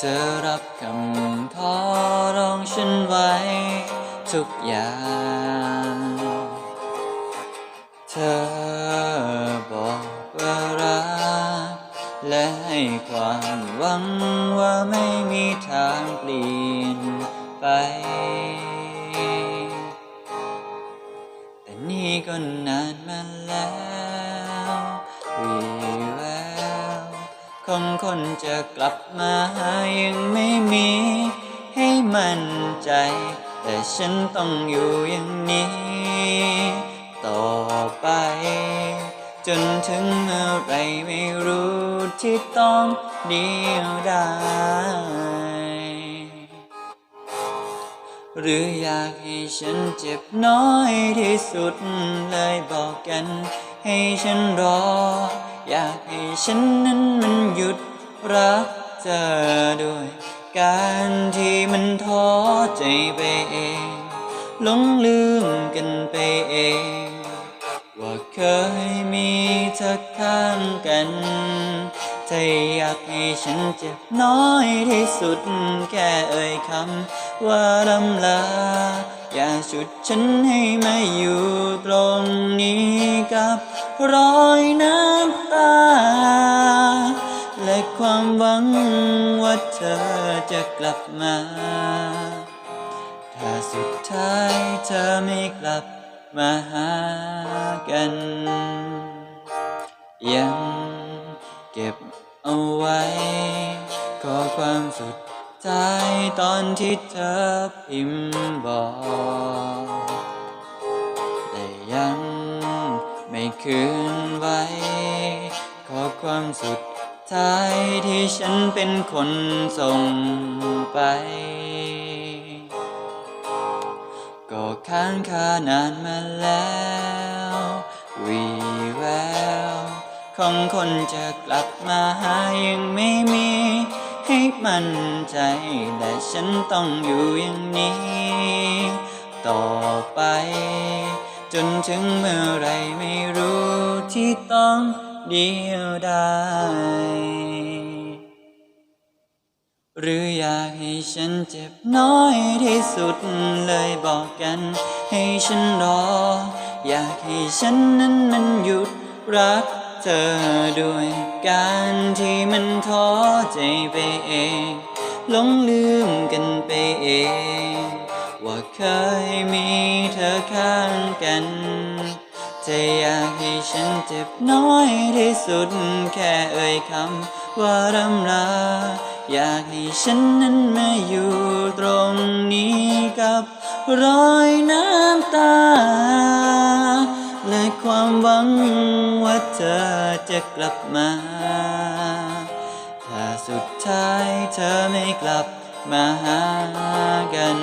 เธอรับคำขอร้องฉันไว้ ทุกอย่าง เธอบอกว่ารัก และให้ความหวังว่าไม่มีทางเปลี่ยนไป ของคนจะกลับมายังไม่มี ให้มั่นใจ แต่ฉันต้องอยู่อย่างนี้ ต่อไป จนถึงเมื่อไรไม่รู้ที่ต้องเดียวดายหรืออยากให้ฉันเจ็บน้อยที่สุดเลยบอกกัน ให้ฉันรอ อยากให้ฉันนั้นมันหยุดรักเธอด้วย การที่มันท้อใจไปเองหลงลืมกันไปเอง ว่าเคยมีเธอข้างกันเธออยากให้ฉันเจ็บน้อยที่สุดแค่เอ่ยคำว่าลำลา อย่าฉุดฉันให้มาอยู่ตรงนี้ รอยน้ำตา และความหวังว่าเธอจะกลับมา ถ้าสุดท้ายเธอไม่กลับมาหากัน ยังเก็บเอาไว้ ขอความสุดท้ายตอนที่เธอพิมพ์บอก คืนไว้ ขอความสุดท้ายที่ฉันเป็นคนส่งไป ก็ค้างคานานมาแล้ววีแววของคนจะกลับมาหายังไม่มีให้มั่นใจ แต่ฉันต้องอยู่อย่างนี้ ต่อ จนถึงเมื่อไรไม่รู้ที่ต้องเดียวดายหรืออยากให้ฉันเจ็บน้อยที่สุดเลยบอกกัน ให้ฉันรอ อยากให้ฉันนั้นมันหยุดรักเธอด้วยการที่มันท้อใจไปเองหลงลืมกันไปเอง ว่าเคยมีเธอข้างกันเธออยากให้ฉันเจ็บน้อยที่สุด แค่เอ่ยคำว่ารำลาอยากให้ฉันนั้นมาอยู่ตรงนี้กับรอยน้ำตา และความหวังว่าเธอจะกลับมา ถ้าสุดท้ายเธอไม่กลับ มาหากัน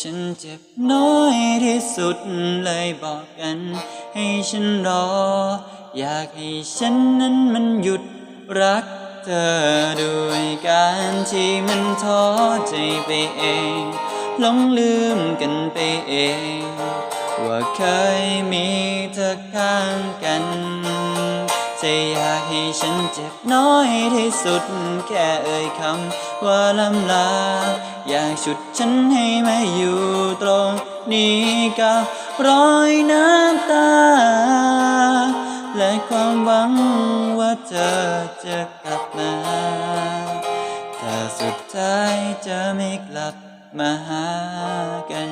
ฉันเจ็บน้อยที่สุดเลยบอกกัน ให้ฉันรอ อยากให้ฉันนั้นมันหยุดรักเธอด้วยการที่มันท้อใจไปเองหลงลืมกันไปเอง ว่าเคยมีเธอข้างกัน จะอยากให้ฉันเจ็บน้อยที่สุด แค่เอ่ยคำว่าลำลา อยากฉุดฉันให้มาอยู่ตรงนี้กับรอยน้ำตา และความหวังว่าเธอจะกลับมาถ้าสุดท้ายจะไม่กลับมาหากัน